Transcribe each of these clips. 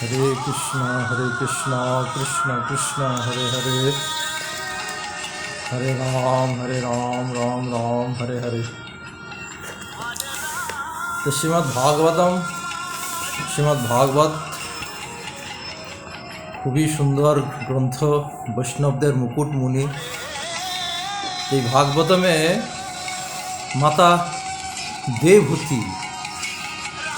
হরে কৃষ্ণ হরে কৃষ্ণ কৃষ্ণ কৃষ্ণ, হরে হরে। হরে রাম হরে রাম রাম রাম, হরে হরে। তো শ্রীমৎ ভাগবতম শ্রীমৎ ভাগবত খুবই সুন্দর গ্রন্থ বৈষ্ণবদের মুকুট মুনি। এই ভাগবতমে মাতা দেবভূতি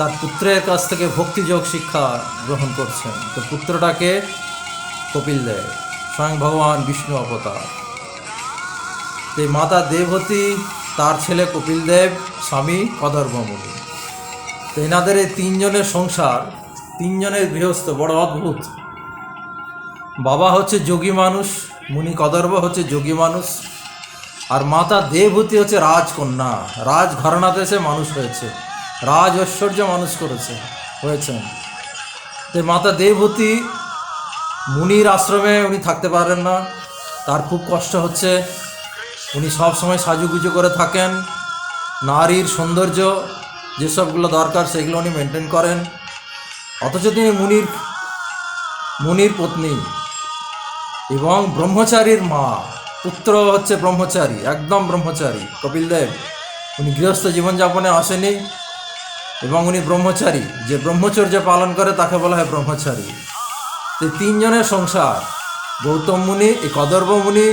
তার পুত্রের কাছ থেকে ভক্তিযোগ শিক্ষা গ্রহণ করছেন। তো পুত্রটাকে কপিল দেয়। স্বয়ং ভগবান বিষ্ণু অবতার। এই মাতা দেবতী, তার ছেলে কপিল দেব, স্বামী কদর্বমণি তো এনাদের এই তিনজনের সংসার, তিনজনের গৃহস্থ, বড় অদ্ভুত। বাবা হচ্ছে যোগী মানুষ, মুনি কদর্ব হচ্ছে যোগী মানুষ, আর মাতা দেবভূতি হচ্ছে রাজকন্যা। রাজ ঘরানাতে সে মানুষ হয়েছে। রাজ ঐশ্বর্য মানুষ করেছে হয়েছেন মাতা দেবভূতি মুনির আশ্রমে উনি থাকতে পারেন না। তার খুব কষ্ট হচ্ছে। উনি সব সময় সাজুগুজু করে থাকেন। নারীর সৌন্দর্য যেসবগুলো দরকার সেগুলো উনি মেনটেন করেন। অথচ তিনি মুনির মুনির পত্নী এবং ব্রহ্মচারীর মা। পুত্র হচ্ছে ব্রহ্মচারী, একদম ব্রহ্মচারী, কপিল দেব। উনি গৃহস্থ জীবনযাপনে আসেনি। এবং উনি ব্রহ্মচারী। যে ব্রহ্মচর্য পালন করে তাকে বলা হয় ব্রহ্মচারী। তো তিনজনের সংসার, গৌতম মুনি এই কদর্ব মুনি,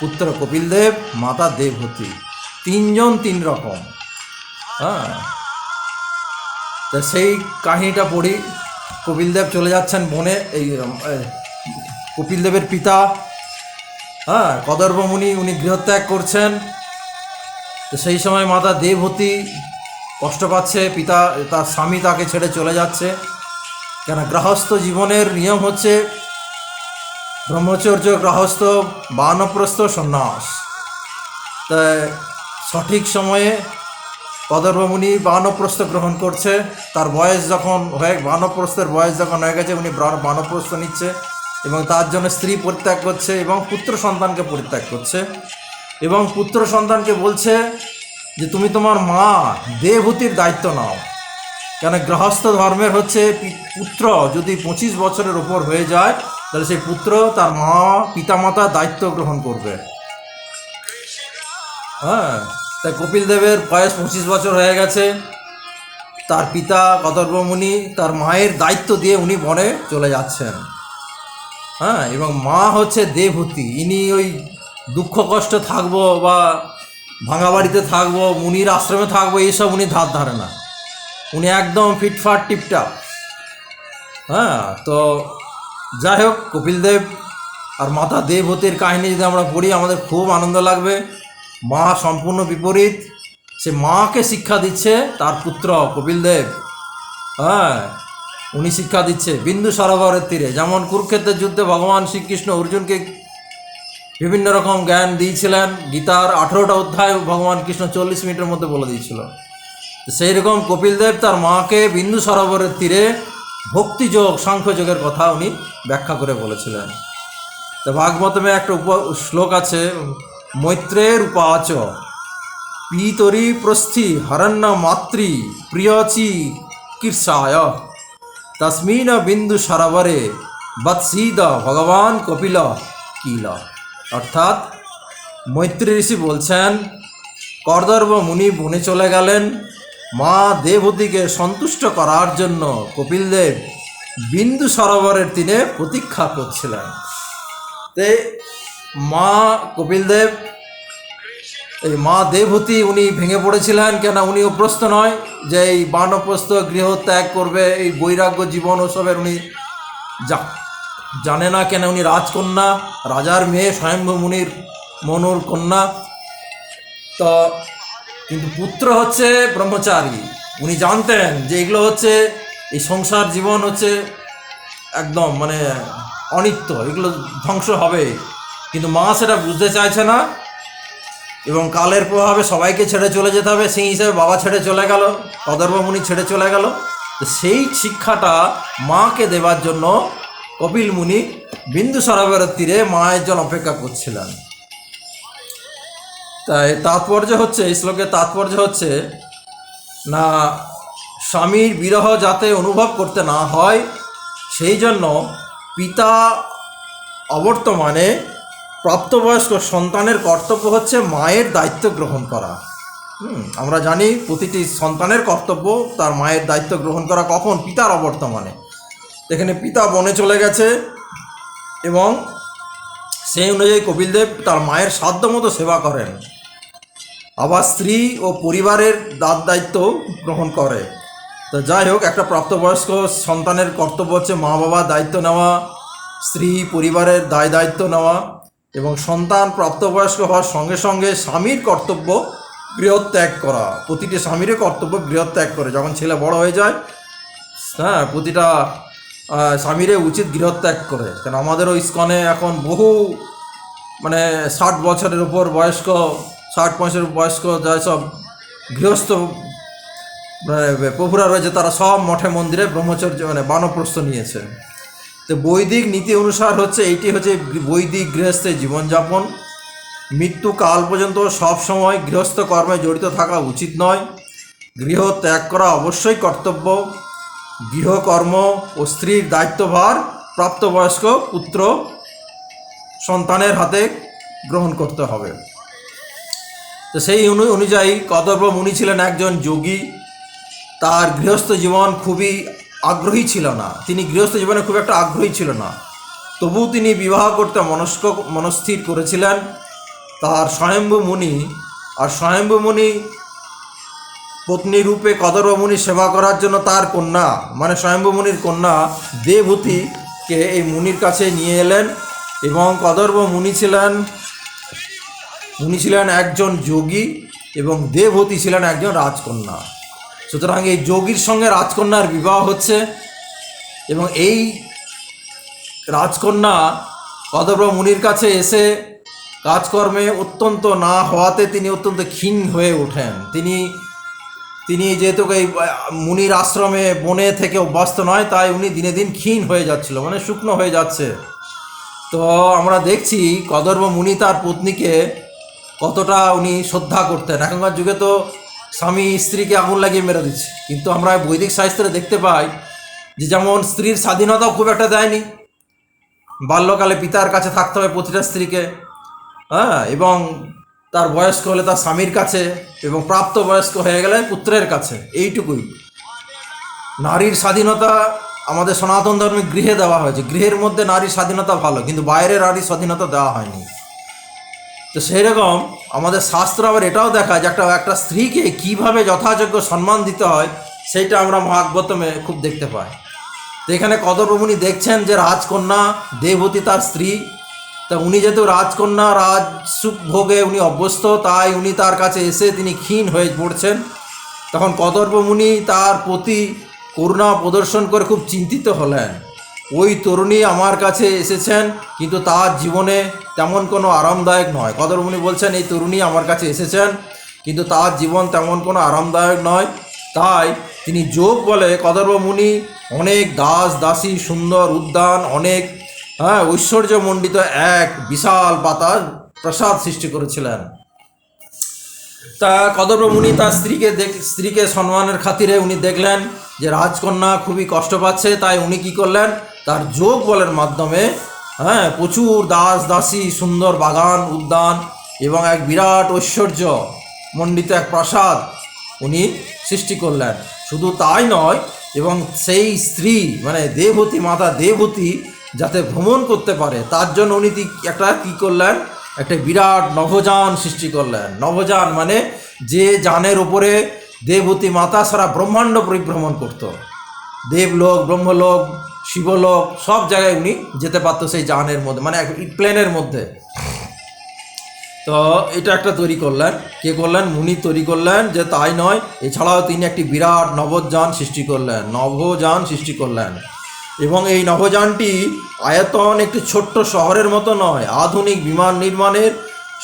পুত্র কপিল দেব মাতা দেবহতী। তিনজন তিন রকম। হ্যাঁ। তা সেই কাহিনীটা পড়ি। কপিলদেব চলে যাচ্ছেন বনে, এই কপিলদেবের পিতা। হ্যাঁ কদর্ব মুনি উনি গৃহত্যাগ করছেন। তো সেই সময় মাতা দেবহতী কষ্ট পাচ্ছে, পিতা, তার স্বামী তাকে ছেড়ে চলে যাচ্ছে। কেন? গৃহস্থ জীবনের নিয়ম হচ্ছে ব্রহ্মচর্য গৃহস্থ, বানপ্রস্থ সন্ন্যাস। তাই সঠিক সময়ে কদর্বমুনি বানপ্রস্থ গ্রহণ করছে। তার বয়স যখন হয়ে, বানপ্রস্থের বয়স যখন হয়ে গেছে, উনি বানপ্রস্থ নিচ্ছে এবং তার জন্য স্ত্রী পরিত্যাগ করছে এবং পুত্র সন্তানকে পরিত্যাগ করছে এবং পুত্র সন্তানকে বলছে যে তুমি তোমার মা দেবহূতির দায়িত্ব নাও। কেন গৃহস্থ ধর্মের হচ্ছে পুত্র যদি পঁচিশ বছরের ওপর হয়ে যায়, তাহলে সেই পুত্র তার মা পিতামাতার দায়িত্ব গ্রহণ করবে। হ্যাঁ তাই কপিল দেবের বয়স পঁচিশ বছর হয়ে গেছে। তার পিতা কদর্বমুনি তার মায়ের দায়িত্ব দিয়ে উনি বনে চলে যাচ্ছেন। হ্যাঁ এবং মা হচ্ছে দেবহূতি ইনি ওই দুঃখ কষ্ট থাকব বা ভাঙা বাড়িতে থাকব, মুনির আশ্রমে থাকব, এইসব উনি ধার ধারে না। উনি একদম ফিটফাট টিপটাপ হ্যাঁ তো যাই হোক, কপিল দেব আর মাতা দেবহতীর কাহিনী যদি আমরা পড়ি, আমাদের খুব আনন্দ লাগবে। মা সম্পূর্ণ বিপরীত। সে মাকে শিক্ষা দিচ্ছে তার পুত্র কপিল দেব। হ্যাঁ উনি শিক্ষা দিচ্ছে বিন্দু সরোবরের তীরে। যেমন কুরুক্ষেত্রের যুদ্ধে ভগবান শ্রীকৃষ্ণ অর্জুনকে বিভিন্ন রকম জ্ঞান দিয়েছিলেন। গীতার আঠেরোটা অধ্যায় ভগবান কৃষ্ণ চল্লিশ মিনিটের মধ্যে বলে দিয়েছিল। সেই রকম কপিল দেব তার মাকে বিন্দু সরোবরের তীরে ভক্তিযোগ সাংখ্যযোগের কথা উনি ব্যাখ্যা করে বলেছিলেন। তো ভাগবতমে একটা উপ শ্লোক আছে মৈত্রের উপাচ পিতরি প্রস্থি হরণ্য মাতৃ প্রিয়চি কীর্ষায়। তস্মিন বিন্দু সরোবরে বৎসীদ ভগবান কপিল কিল। অর্থাৎ মৈত্রী ঋষি বলছেন, কর্দর্ব মুনি বনে চলে গেলেন। মা দেবতীকে সন্তুষ্ট করার জন্য কপিল দেব বিন্দু সরোবরের তীরে প্রতীক্ষা করছিলেন। তে মা কপিল দেব এই মা দেবহূতি উনি ভেঙে পড়েছিলেন কেন উনি অভ্যস্ত নয় যে এই বানপ্রস্থ গৃহ ত্যাগ করবে, এই বৈরাগ্য জীবন ওসবের উনি যা জানে না কেন উনি রাজকন্যা, রাজার মেয়ে স্বয়ম্ভু মুনির মনুর কন্যা। তো, কিন্তু পুত্র হচ্ছে ব্রহ্মচারী। উনি জানতেন যে এগুলো হচ্ছে, এই সংসার জীবন হচ্ছে একদম মানে অনিত্য, এগুলো ধ্বংস হবে। কিন্তু মা সেটা বুঝতে চাইছে না এবং কালের প্রভাবে সবাইকে ছেড়ে চলে যেতে হবে। সেই হিসাবে বাবা ছেড়ে চলে গেল কদর্বমুনি ছেড়ে চলে গেল। তো সেই শিক্ষাটা মাকে দেবার জন্য কপিল মুনি বিন্দু সরোবরের তীরে মায়ের জন্য অপেক্ষা করছিলেন। তাই তাৎপর্য হচ্ছে, এই শ্লোকের তাৎপর্য হচ্ছে, না, স্বামীর বিরহ যাতে অনুভব করতে না হয়, সেই জন্য পিতা অবর্তমানে প্রাপ্তবয়স্ক সন্তানের কর্তব্য হচ্ছে মায়ের দায়িত্ব গ্রহণ করা। আমরা জানি প্রতিটি সন্তানের কর্তব্য তার মায়ের দায়িত্ব গ্রহণ করা কখন? পিতার অবর্তমানে। এখানে পিতা বনে চলে গেছে এবং সেই অনুযায়ী কপিলদেব তার মায়ের সাধ্য মতো সেবা করেন। আবার স্ত্রী ও পরিবারের দাদ দায়িত্ব গ্রহণ করে। তো যাই হোক, একটা প্রাপ্তবয়স্ক সন্তানের কর্তব্য হচ্ছে মা বাবার দায়িত্ব নেওয়া, স্ত্রী পরিবারের দায় দায়িত্ব নেওয়া এবং সন্তান প্রাপ্তবয়স্ক হওয়ার সঙ্গে সঙ্গে স্বামীর কর্তব্য গৃহত্যাগ করা। প্রতিটি স্বামীরই কর্তব্য গৃহত্যাগ করে। যখন ছেলে বড় হয়ে যায় হ্যাঁ প্রতিটা স্বামীরে উচিত গৃহত্যাগ করে। কেন আমাদেরও ইস্কনে এখন বহু মানে ষাট বছরের উপর বয়স্ক, ষাট বছরের বয়স্ক যা সব গৃহস্থ মানে প্রভুরা রয়েছে, তারা সব মঠে, মন্দিরে ব্রহ্মচর্য মানে বানপ্রস্থ নিয়েছে। তো বৈদিক নীতি অনুসার হচ্ছে, এইটি হচ্ছে বৈদিক গৃহস্থের জীবনযাপন। মৃত্যু কাল পর্যন্ত সব সময় গৃহস্থ কর্মে জড়িত থাকা উচিত নয়। গৃহ ত্যাগ করা অবশ্যই কর্তব্য। গৃহকর্ম ও স্ত্রীর দায়িত্বভার প্রাপ্তবয়স্ক পুত্র সন্তানের হাতে গ্রহণ করতে হবে। তো সেই অনু অনুযায়ী কদর্ব মুনি ছিলেন একজন যোগী। তার গৃহস্থ জীবন খুবই আগ্রহী ছিল না। তিনি গৃহস্থ জীবনে খুব একটা আগ্রহী ছিল না। তবুও তিনি বিবাহ করতে মনস্ক মনস্থির করেছিলেন। তার স্বয়ম্ভু মুনি আর স্বয়ম্ভু মুনি পত্নী রূপে কদর্ব মুনি সেবা করার জন্য তার কন্যা মানে স্বয়ম্ভু মুনির কন্যা দেবহূতিকে এই মুনির কাছে নিয়ে এলেন এবং কদর্ব মুনি ছিলেন, উনি ছিলেন একজন যোগী এবং দেবহতী ছিলেন একজন রাজকন্যা। সুতরাং এই যোগীর সঙ্গে রাজকন্যার বিবাহ হচ্ছে এবং এই রাজকন্যা কদব্র মুনির কাছে এসে কাজকর্মে অত্যন্ত না হওয়াতে তিনি অত্যন্ত ক্ষীণ হয়ে ওঠেন। তিনি তিনি যেহেতু এই মুনির আশ্রমে বনে থেকে অভ্যস্ত নয়, তাই উনি দিনে দিন ক্ষীণ হয়ে যাচ্ছিল মানে শুকনো হয়ে যাচ্ছে। তো আমরা দেখছি কদর্ব মুনি তার পত্নীকে কতটা উনি শ্রদ্ধা করতেন। এখনকার যুগে তো স্বামী স্ত্রীকে আগুন লাগিয়ে মেরে দিচ্ছে। কিন্তু আমরা বৈদিক সাহিত্যে দেখতে পাই যে যেমন স্ত্রীর স্বাধীনতাও খুব একটা দেয়নি। বাল্যকালে পিতার কাছে থাকতে হবে প্রতিটা স্ত্রীকে হ্যাঁ এবং তার বয়স্ক হলে তার স্বামীর কাছে এবং প্রাপ্ত বয়স্ক হয়ে গেলে পুত্রের কাছে। এইটুকুই। নারীর স্বাধীনতা আমাদের সনাতন ধর্মে গৃহে দেওয়া হয়েছে। গৃহের মধ্যে নারীর স্বাধীনতা ভালো, কিন্তু বাইরে নারীর স্বাধীনতা দেওয়া হয়নি। তো সেই রকম আমাদের শাস্ত্র আবার এটাও দেখায় যে একটা একটা স্ত্রীকে কীভাবে যথাযোগ্য সম্মান দিতে হয়, সেইটা আমরা মহাগবতমে খুব দেখতে পাই। তো এখানে কদরপ্রমুনি দেখছেন যে রাজকন্যা দেবতী তার স্ত্রী তা উনি যেহেতু রাজকন্যা, রাজ সুখ ভোগে উনি অভ্যস্ত, তাই উনি তার কাছে এসে তিনি ক্ষীণ হয়ে পড়ছেন। তখন কদর্প মুনি তার প্রতি করুণা প্রদর্শন করে খুব চিন্তিত হলেন। ওই তরুণী আমার কাছে এসেছেন, কিন্তু তার জীবনে তেমন কোনো আরামদায়ক নয়। কদরমুনি বলছেন, এই তরুণী আমার কাছে এসেছেন, কিন্তু তার জীবন তেমন কোনো আরামদায়ক নয়। তাই তিনি যোগ বলে কদর্ব মুনি অনেক দাস, দাসী, সুন্দর, উদ্যান, অনেক হ্যাঁ ঐশ্বর্যমণ্ডিত এক বিশাল পাতার প্রাসাদ সৃষ্টি করেছিলেন। তা কদর্ব মুনি তার স্ত্রীকে দেখ, স্ত্রীকে সম্মানের খাতিরে উনি দেখলেন যে রাজকন্যা খুবই কষ্ট পাচ্ছে, তাই উনি কি করলেন? তার যোগ বলের মাধ্যমে হ্যাঁ প্রচুর দাস, দাসী, সুন্দর বাগান, উদ্যান এবং এক বিরাট ঐশ্বর্য মণ্ডিত এক প্রাসাদ উনি সৃষ্টি করলেন। শুধু তাই নয়, এবং সেই স্ত্রী মানে দেবতী, মাতা দেবতী যাতে ভ্রমণ করতে পারে, তার জন্য উনি একটা কী করলেন, একটা বিরাট নভোযান সৃষ্টি করলেন। নভোযান মানে যে যানের উপরে দেবতী মাতা সারা ব্রহ্মাণ্ড পরিভ্রমণ করত। দেবলোক, ব্রহ্মলোক, শিবলোক, সব জায়গায় উনি যেতে পারতো সেই যানের মধ্যে মানে এক প্লেনের মধ্যে। তো এটা একটা তৈরি করলেন। কে করলেন? মুনি তৈরি করলেন যে তাই নয়, এছাড়াও তিনি একটি বিরাট নবযান সৃষ্টি করলেন। নভোযান সৃষ্টি করলেন। এবং এই নভোযানটি আয়তন একটি ছোট্ট শহরের মতো নয়, আধুনিক বিমান নির্মাণের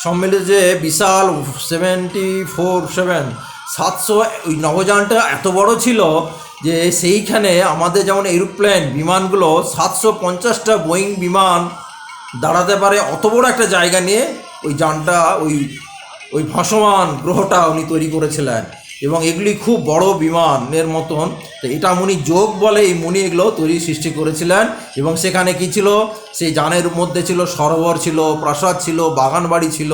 সম্মিলিত যে বিশাল সেভেন্টি ফোর সেভেন সাতশো ওই নভোযানটা এত বড় ছিল যে সেইখানে আমাদের যেমন এরোপ্লেন বিমানগুলো সাতশো পঞ্চাশটা বোয়িং বিমান দাঁড়াতে পারে, অত বড় একটা জায়গা নিয়ে ওই যানটা, ওই ওই ভাসমান গ্রহটা উনি তৈরি করেছিলেন। এবং এগুলি খুব বড় বিমানের মতন। তো এটা মুনি যোগ বলে এই মুনি এগুলো তৈরি, সৃষ্টি করেছিলেন। এবং সেখানে কি ছিল? সেই যানের মধ্যে ছিল, সরোবর ছিল, প্রাসাদ ছিল বাগান বাড়ি ছিল।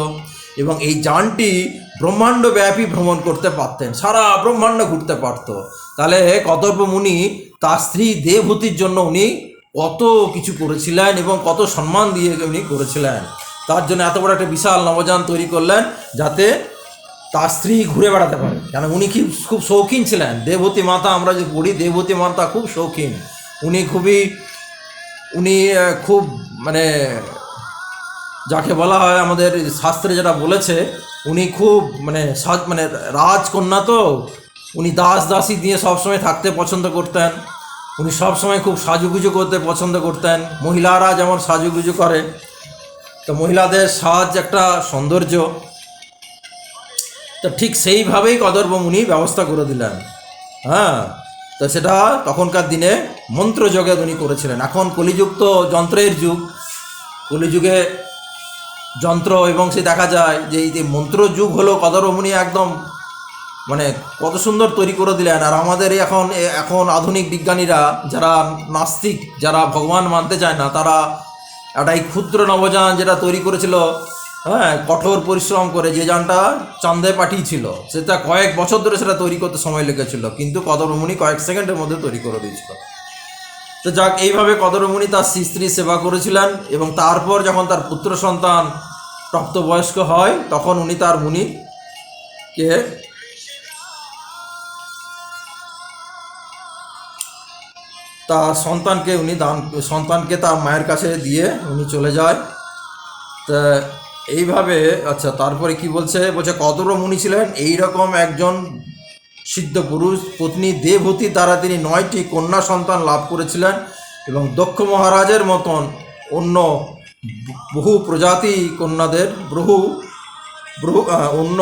এবং এই যানটি ব্রহ্মাণ্ড ব্যাপী ভ্রমণ করতে পারতেন। সারা ব্রহ্মাণ্ড ঘুরতে পারতো। তাহলে কদর্প মুনি তার স্ত্রী দেবভূতির জন্য উনি কত কিছু করেছিলেন এবং কত সম্মান দিয়ে উনি করেছিলেন। তার জন্য এত বড় একটা বিশাল নবযান তৈরি করলেন যাতে তার স্ত্রী ঘুরে বেড়াতে পারে। কেন? উনি কি খুব শৌখিন ছিলেন? দেবতী মাতা, আমরা যে পড়ি, দেবতী মাতা খুব শৌখিন। উনি খুবই, উনি খুব মানে যাকে বলা হয় আমাদের শাস্ত্রে যেটা বলেছে, উনি খুব মানে সাজ মানে রাজকন্যা তো। উনি দাস দাসী দিয়ে সবসময় থাকতে পছন্দ করতেন। উনি সবসময় খুব সাজুগুজু করতে পছন্দ করতেন। মহিলারা যেমন সাজুগুজু করে, তো মহিলাদের সাজ একটা সৌন্দর্য। তো ঠিক সেইভাবেই কদর্প মুনি ব্যবস্থা করে দিলেন। হ্যাঁ তো সেটা তখনকার দিনে মন্ত্রযোগে উনি করেছিলেন। এখন কলিযুগ তো যন্ত্রের যুগ। কলিযুগে যন্ত্র এবং সে দেখা যায় যে এই যে মন্ত্র যুগ হলো কদরমণি একদম মানে কত সুন্দর তৈরি করে দিলেন। আর আমাদের এখন এখন আধুনিক বিজ্ঞানীরা যারা নাস্তিক, যারা ভগবান মানতে চায় না, তারা একটা এই ক্ষুদ্র নবযান যেটা তৈরি করেছিল হ্যাঁ কঠোর পরিশ্রম করে যে যানটা চাঁদে পাঠিয়েছিল, সেটা কয়েক বছর ধরে সেটা তৈরি করতে সময় লেগেছিল, কিন্তু কদরমণি কয়েক সেকেন্ডের মধ্যে তৈরি করে দিয়েছিল। তো যাক, এইভাবে কদরমণি তার স্ত্রী সেবা করেছিলেন এবং তারপর যখন তার পুত্র সন্তান প্রাপ্তবয়স্ক হয়, তখন উনি তার মুনিকে তার সন্তানকে উনি দান, সন্তানকে তার মায়ের কাছে দিয়ে উনি চলে যায়। তা এইভাবে আচ্ছা তারপরে কি বলছে? বলছে কদর মুনি ছিলেন এইরকম একজন সিদ্ধ পুরুষ, পত্নী দেবহূতির দ্বারা তিনি নয়টি কন্যা সন্তান লাভ করেছিলেন এবং দক্ষ মহারাজের মতন অন্য বহু প্রজাতি কন্যাদের, বহু বহু অন্য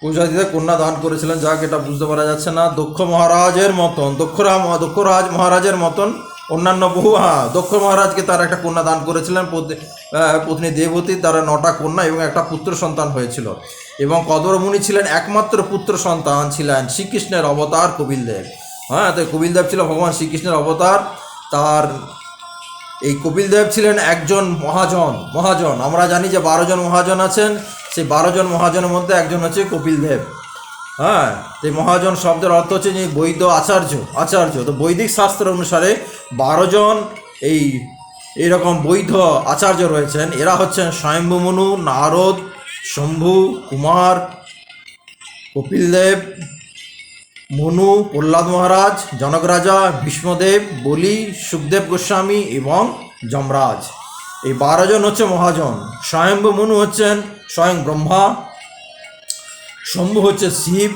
প্রজাতিতে কন্যা দান করেছিলেন। যাক, এটা বুঝতে পারা যাচ্ছে না। দক্ষ মহারাজের মতন দক্ষরা দক্ষরাজ মহারাজের মতন অন্যান্য বহু হ্যাঁ দক্ষ মহারাজকে তার একটা কন্যা দান করেছিলেন পত্নী- দেবতীর তারা নটা কন্যা এবং একটা পুত্র সন্তান হয়েছিল। এবং কদরমুনি ছিলেন একমাত্র পুত্র সন্তান ছিলেন শ্রীকৃষ্ণের অবতার কপিলদেব। হ্যাঁ তো কপিলদেব ছিল ভগবান শ্রীকৃষ্ণের অবতার। তার, এই কপিলদেব ছিলেন একজন মহাজন মহাজন। আমরা জানি যে বারো জন মহাজন আছেন, সেই বারো জন মহাজনের মধ্যে একজন হচ্ছে কপিলদেব। হ্যাঁ এই মহাজন শব্দের অর্থ হচ্ছে যে বৈদ্য আচার্য আচার্য। তো বৈদিক শাস্ত্র অনুসারে বারো জন এই, এইরকম বৈধ আচার্য রয়েছেন। এরা হচ্ছেন স্বয়ম্ভুমনু, নারদ, শম্ভু, কুমার, কপিলদেব, মনু, প্রহ্লাদ মহারাজ, জনক রাজা, ভীষ্মদেব, বলি, সুখদেব গোস্বামী এবং যমরাজ। এই বারোজন হচ্ছে মহাজন। স্বয়ম্ভু মনু হচ্ছেন স্বয়ং ব্রহ্মা শম্ভু হচ্ছে শিব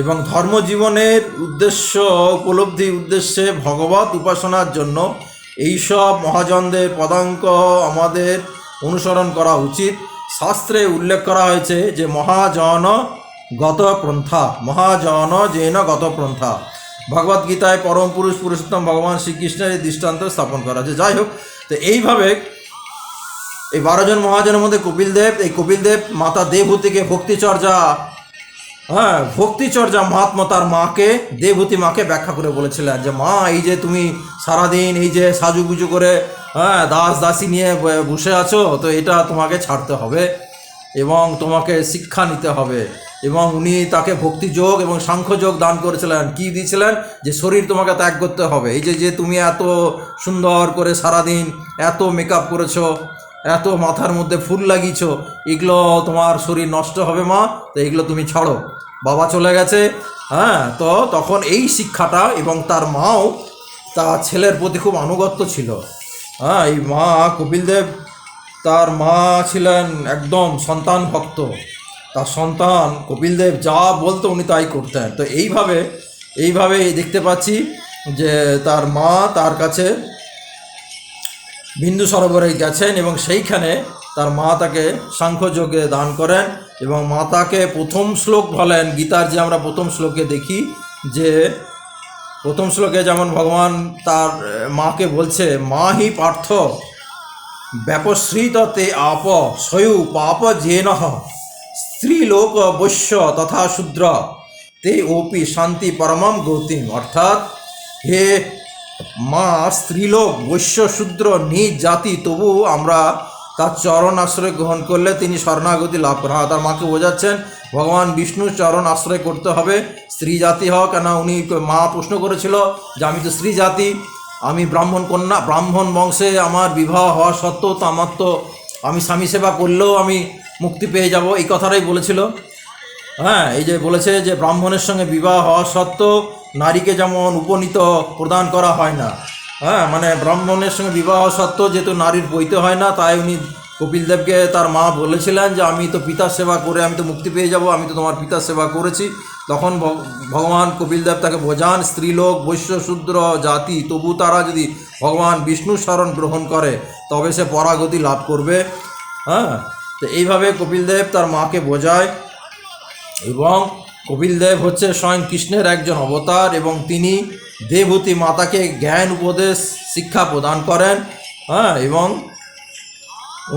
এবং ধর্মজীবনের উদ্দেশ্য, উপলব্ধি উদ্দেশ্যে ভগবত উপাসনার জন্য এইসব মহাজনদের পদাঙ্ক আমাদের অনুসরণ করা উচিত। শাস্ত্রে উল্লেখ করা হয়েছে যে, মহাজন গত প্রন্থা, মহাজন জেন গত প্রন্থা। ভগবদ গীতায় পরম পুরুষ পুরুষোত্তম ভগবান শ্রীকৃষ্ণের এই দৃষ্টান্ত স্থাপন করা আছে যাই হোক, তো এইভাবে এই বারো জন মহাজনের মধ্যে কপিলদেব, এই কপিলদেব মাতা দেবহূতিকে ভক্তিচর্যা হ্যাঁ ভক্তিচর্যা মহাত্মা তার মাকে দেবতী মাকে ব্যাখ্যা করে বলেছিলেন যে, মা, এই যে তুমি সারাদিন এই যে সাজুগুজু করে হ্যাঁ দাস দাসী নিয়ে বসে আছো, তো এটা তোমাকে ছাড়তে হবে এবং তোমাকে শিক্ষা নিতে হবে। এবং উনি তাকে ভক্তিযোগ এবং সাংখ্যযোগ দান করেছিলেন। কি দিয়েছিলেন? যে শরীর তোমাকে ত্যাগ করতে হবে। এই যে যে তুমি এত সুন্দর করে সারাদিন এত মেকআপ করেছ, এত মাথার মধ্যে ফুল লাগিয়েছ, এগুলো তোমার শরীর নষ্ট হবে মা, তো এগুলো তুমি ছাড়ো। বাবা চলে গেছে। হ্যাঁ তো তখন এই শিক্ষাটা এবং তার মাও তার ছেলের প্রতি খুব আনুগত্য ছিল। হ্যাঁ এই মা কপিলদেব তার মা ছিলেন একদম সন্তান ভক্ত। তার সন্তান কপিলদেব যা বলতো উনি তাই করতেন। তো এইভাবে এইভাবে দেখতে পাচ্ছি যে তার মা তার কাছে বিন্দু সরোবরে গেছেন এবং সেইখানে তার মা তাকে সাংখ্যযোগে দান করেন। এবং মাতাকে প্রথম শ্লোক বলেন, গীতার যে আমরা প্রথম শ্লোকে দেখি, যে প্রথম শ্লোকে যেমন ভগবান তার মাকে বলছে, মা হি পার্থ ব্যাপশ্রিত তে আপ সয়ু পাপ জেন, স্ত্রীলোক বৈশ্য তথা শূদ্র, তে ওপি শান্তি পরমম গৌতিম। অর্থাৎ, হে মা স্ত্রীলোক, বৈশ্য, শূদ্র, নিজ জাতি, তবু আমরা তার চরণ আশ্রয় গ্রহণ করলে তিনি শরণাগতি লাভ করেন। হ্যাঁ, তার মাকে বোঝাচ্ছেন ভগবান বিষ্ণুর চরণ আশ্রয় করতে হবে স্ত্রী জাতি হওয়া কেন উনি মা প্রশ্ন করেছিল যে আমি তো স্ত্রী জাতি আমি ব্রাহ্মণ কন্যা ব্রাহ্মণ বংশে আমার বিবাহ হওয়া সত্ত্বেও তো আমার তো আমি স্বামী সেবা করলেও আমি মুক্তি পেয়ে যাব। এই কথাটাই বলেছিল। হ্যাঁ এই যে বলেছে যে ব্রাহ্মণের সঙ্গে বিবাহ হওয়া সত্ত্বেও নারীকে যেমন উপনীত প্রদান করা হয় না হ্যাঁ মানে ব্রাহ্মণের সঙ্গে বিবাহ সত্ত্বেও যেহেতু নারীর বইতে হয় না, তাই উনি কপিল দেবকে তার মা বলেছিলেন যে, আমি তো পিতার সেবা করে, আমি তো মুক্তি পেয়ে যাব, আমি তো তোমার পিতার সেবা করেছি। তখন ভগবান কপিল দেব তাকে বোঝান, স্ত্রীলোক, বৈশ্য, শূদ্র, জাতি, তবু তারা যদি ভগবান বিষ্ণু স্মরণ গ্রহণ করে, তবে সে পরাগতি লাভ করবে। হ্যাঁ তো এইভাবে কপিল দেব তার মাকে বোঝায় এবং কপিল দেব হচ্ছে স্বয়ং কৃষ্ণের একজন অবতার এবং তিনি দেবতী মাতাকে জ্ঞান, উপদেশ, শিক্ষা প্রদান করেন হ্যাঁ এবং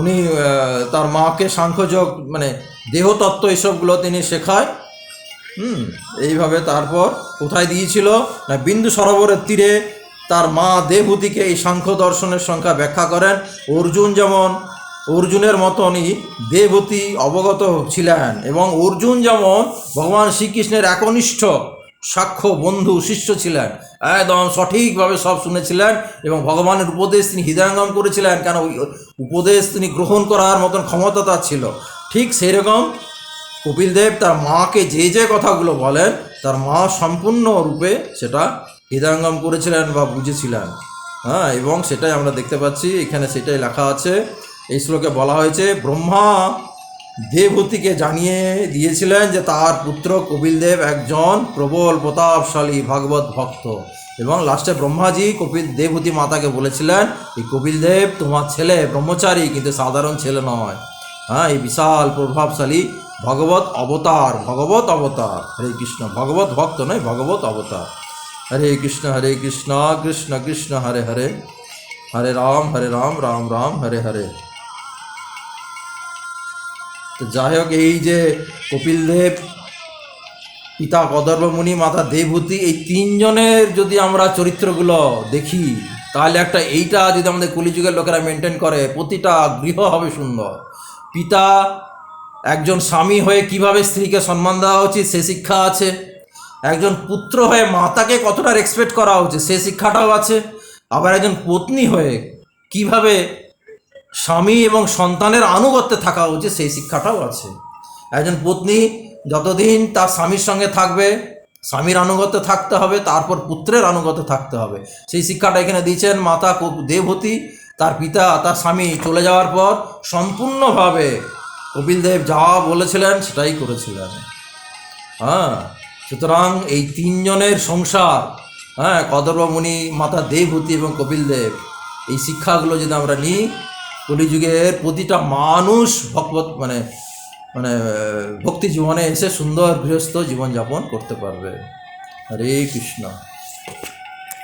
উনি তার মাকে সাংখ্যযোগ মানে দেহতত্ত্ব এসবগুলো তিনি শেখায়। হুম, এইভাবে তারপর কোথায় দিয়েছিল? না, বিন্দু সরোবরের তীরে তার মা দেবহূতিকে এই সাংখ্য দর্শনের সংখ্যা ব্যাখ্যা করেন। অর্জুন যেমন, অর্জুনের মতনই দেবহূতি অবগত ছিলেন, এবং অর্জুন যেমন ভগবান শ্রীকৃষ্ণের একনিষ্ঠ সাক্ষ্য বন্ধু শিষ্য ছিলেন। একদম সঠিকভাবে সব শুনেছিলেন এবং ভগবানের উপদেশ তিনি হৃদয়ঙ্গম করেছিলেন, কেন উপদেশ তিনি গ্রহণ করার মতন ক্ষমতা তার ছিল। ঠিক সেই রকম কপিল দেব তার মাকে যে যে কথাগুলো বলেন, তার মা সম্পূর্ণ রূপে সেটা হৃদয়ঙ্গম করেছিলেন বা বুঝেছিলেন। হ্যাঁ এবং সেটাই আমরা দেখতে পাচ্ছি। এখানে সেটাই লেখা আছে। এই শ্লোকে বলা হয়েছে, ব্রহ্মা দেবহূতিকে জানিয়ে দিয়েছিলেন যে তার পুত্র কপিল দেব একজন প্রবল প্রতাপশালী ভাগবত ভক্ত। এবং লাস্টে ব্রহ্মাজি কপিল দেবহূতি মাতাকে বলেছিলেন, এই কপিল দেব তোমার ছেলে ব্রহ্মচারী, কিন্তু সাধারণ ছেলে নয়। হ্যাঁ এই বিশাল প্রভাবশালী ভগবত অবতার ভগবত অবতার। হরে কৃষ্ণ, ভগবত ভক্ত নয়, ভগবত অবতার। হরে কৃষ্ণ হরে কৃষ্ণ কৃষ্ণ কৃষ্ণ, হরে হরে। হরে রাম হরে রাম রাম রাম, হরে হরে। তো যাই হোক, এই যে কপিল দেব, পিতা কদর্ব মুনি মাতা দেবভূতি এই তিনজনের যদি আমরা চরিত্রগুলো দেখি, তাহলে একটা এইটা যদি আমাদের কলিযুগের লোকেরা মেনটেন করে, প্রতিটা গৃহ হবে সুন্দর। পিতা একজন স্বামী হয়ে কীভাবে স্ত্রীকে সম্মান দেওয়া উচিত, সে শিক্ষা আছে। একজন পুত্র হয়ে মাতাকে কতটা রেসপেক্ট করা উচিত, সে শিক্ষাটাও আছে। আবার একজন পত্নী হয়ে কীভাবে স্বামী এবং সন্তানের আনুগত্যে থাকা উচিত, সেই শিক্ষাটাও আছে। একজন পত্নী যতদিন তার স্বামীর সঙ্গে থাকবে, স্বামীর আনুগত্যে থাকতে হবে, তারপর পুত্রের আনুগত্যে থাকতে হবে। সেই শিক্ষাটা এখানে দিয়েছেন মাতা দেবহূতি, তার পিতা, তার স্বামী চলে যাওয়ার পর সম্পূর্ণভাবে কপিল দেব যা বলেছিলেন সেটাই করেছিলেন। হ্যাঁ সুতরাং এই তিনজনের সংসার হ্যাঁ কদর্ব মুনি মাতা দেবহূতি এবং কপিল দেব এই শিক্ষাগুলো যদি আমরা নিই কলিযুগের প্রতিটা মানুষ ভগবত মানে মানে ভক্তি জীবনে এসে সুন্দর গৃহস্থ জীবনযাপন করতে পারবে। হরে কৃষ্ণ।